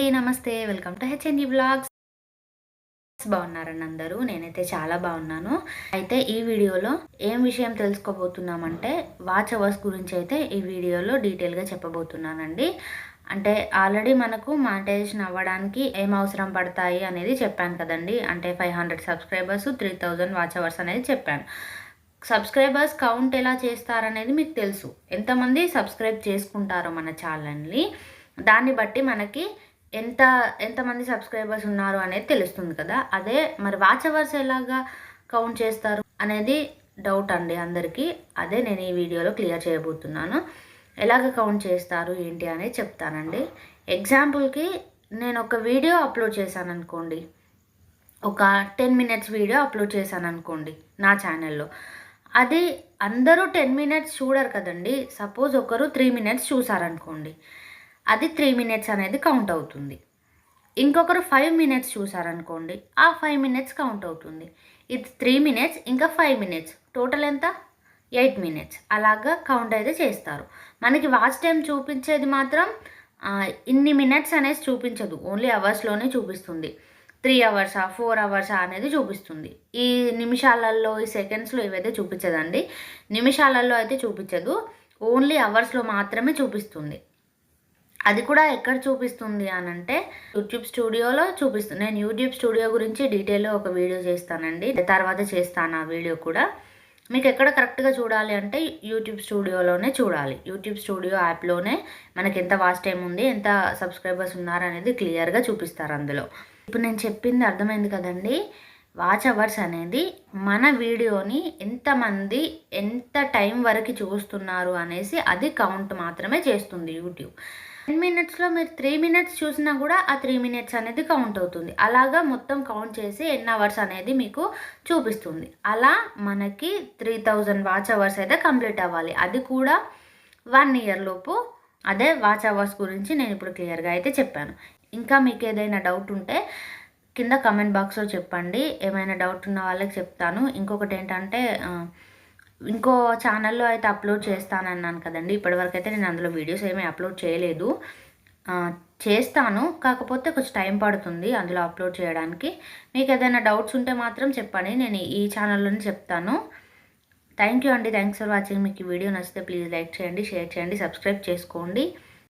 అండి. నమస్తే. Welcome to H N E blogs. బాగున్నారండి అందరూ? నేనైతే చాలా బాగున్నాను. అయితే ఈ వీడియోలో ఏం విషయం తెలుసుకోబోతున్నామంటే వాచ్ అవర్స్ గురించి అయితే ఈ వీడియోలో డీటెయిల్గా చెప్పబోతున్నానండి. అంటే ఆల్రెడీ మనకు మానిటైజేషన్ అవ్వడానికి ఏం అవసరం పడతాయి అనేది చెప్పాను కదండి. అంటే five hundred subscribers three thousand watch hours అనేది చెప్పాను. సబ్స్క్రైబర్స్ కౌంట్ ఎలా చేస్తారనేది మీకు తెలుసు. ఎంతమంది సబ్స్క్రైబ్ చేసుకుంటారో మన ఛానల్ని. దాన్ని బట్టి మనకి ఎంత ఎంతమంది సబ్స్క్రైబర్స్ ఉన్నారు అనేది తెలుస్తుంది కదా. అదే మరి వాచ్ అవర్స్ ఎలాగా కౌంట్ చేస్తారు అనేది డౌట్ అండి అందరికీ. అదే నేను ఈ వీడియోలో క్లియర్ చేయబోతున్నాను. ఎలాగ కౌంట్ చేస్తారు ఏంటి అనేది చెప్తానండి. ఎగ్జాంపుల్కి నేను ఒక వీడియో అప్లోడ్ చేశాను అనుకోండి. ఒక టెన్ మినిట్స్ వీడియో అప్లోడ్ చేశాను అనుకోండి నా ఛానల్లో అది అందరూ టెన్ మినిట్స్ చూడరు కదండి. సపోజ్ ఒకరు త్రీ మినిట్స్ చూసారనుకోండి. అది త్రీ మినిట్స్ అనేది కౌంట్ అవుతుంది. ఇంకొకరు ఫైవ్ మినిట్స్ చూసారనుకోండి ఆ ఫైవ్ మినిట్స్ కౌంట్ అవుతుంది. ఇది త్రీ మినిట్స్ ఇంకా ఫైవ్ మినిట్స్ టోటల్ ఎంత? ఎయిట్ మినిట్స్ అలాగా కౌంట్ అయితే చేస్తారు. మనకి వాచ్ టైం చూపించేది మాత్రం ఇన్ని మినిట్స్ అనేది చూపించదు. ఓన్లీ అవర్స్లోనే చూపిస్తుంది. త్రీ అవర్సా ఫోర్ అవర్సా అనేది చూపిస్తుంది. ఈ నిమిషాలలో ఈ సెకండ్స్లో ఇవైతే చూపించదండి నిమిషాలలో అయితే చూపించదు. ఓన్లీ అవర్స్లో మాత్రమే చూపిస్తుంది. అది కూడా ఎక్కడ చూపిస్తుంది అని అంటే యూట్యూబ్ స్టూడియోలో చూపిస్తుంది నేను యూట్యూబ్ స్టూడియో గురించి డీటెయిల్లో ఒక వీడియో చేస్తానండి. తర్వాత చేస్తాను ఆ వీడియో కూడా. మీకు ఎక్కడ కరెక్ట్గా చూడాలి అంటే యూట్యూబ్ స్టూడియోలోనే చూడాలి. యూట్యూబ్ స్టూడియో యాప్లోనే మనకి ఎంత వాచ్ టైం ఉంది ఎంత సబ్స్క్రైబర్స్ ఉన్నారు అనేది క్లియర్గా చూపిస్తారు అందులో. ఇప్పుడు నేను చెప్పింది అర్థమైంది కదండి. వాచ్ అవర్స్ అనేది మన వీడియోని ఎంతమంది ఎంత టైం వరకు చూస్తున్నారు అనేసి అది కౌంట్ మాత్రమే చేస్తుంది యూట్యూబ్ టెన్ మినిట్స్లో మీరు త్రీ మినిట్స్ చూసినా కూడా ఆ త్రీ మినిట్స్ అనేది కౌంట్ అవుతుంది. అలాగా మొత్తం కౌంట్ చేసి ఎన్ని అవర్స్ అనేది మీకు చూపిస్తుంది. అలా మనకి త్రీ థౌజండ్ వాచ్ అవర్స్ అయితే కంప్లీట్ అవ్వాలి. అది కూడా వన్ ఇయర్ లోపు. అదే వాచ్ అవర్స్ గురించి నేను ఇప్పుడు క్లియర్గా అయితే చెప్పాను. ఇంకా మీకు ఏదైనా డౌట్ ఉంటే కింద కమెంట్ బాక్స్లో చెప్పండి. ఏమైనా డౌట్ ఉన్న వాళ్ళకి చెప్తాను. ఇంకొకటి ఏంటంటే ఇంకో ఛానల్లో అయితే అప్లోడ్ చేస్తానన్నాను కదండి. ఇప్పటివరకు అయితే నేను అందులో వీడియోస్ ఏమీ అప్లోడ్ చేయలేదు. చేస్తాను. కాకపోతే కొంచెం టైం పడుతుంది అందులో అప్లోడ్ చేయడానికి. మీకు ఏదైనా డౌట్స్ ఉంటే మాత్రం చెప్పండి. నేను ఈ ఛానల్లోనే చెప్తాను. థ్యాంక్ యూ అండి. థ్యాంక్స్ ఫర్ వాచింగ్ మీకు ఈ వీడియో నచ్చితే ప్లీజ్ లైక్ చేయండి షేర్ చేయండి సబ్స్క్రైబ్ చేసుకోండి.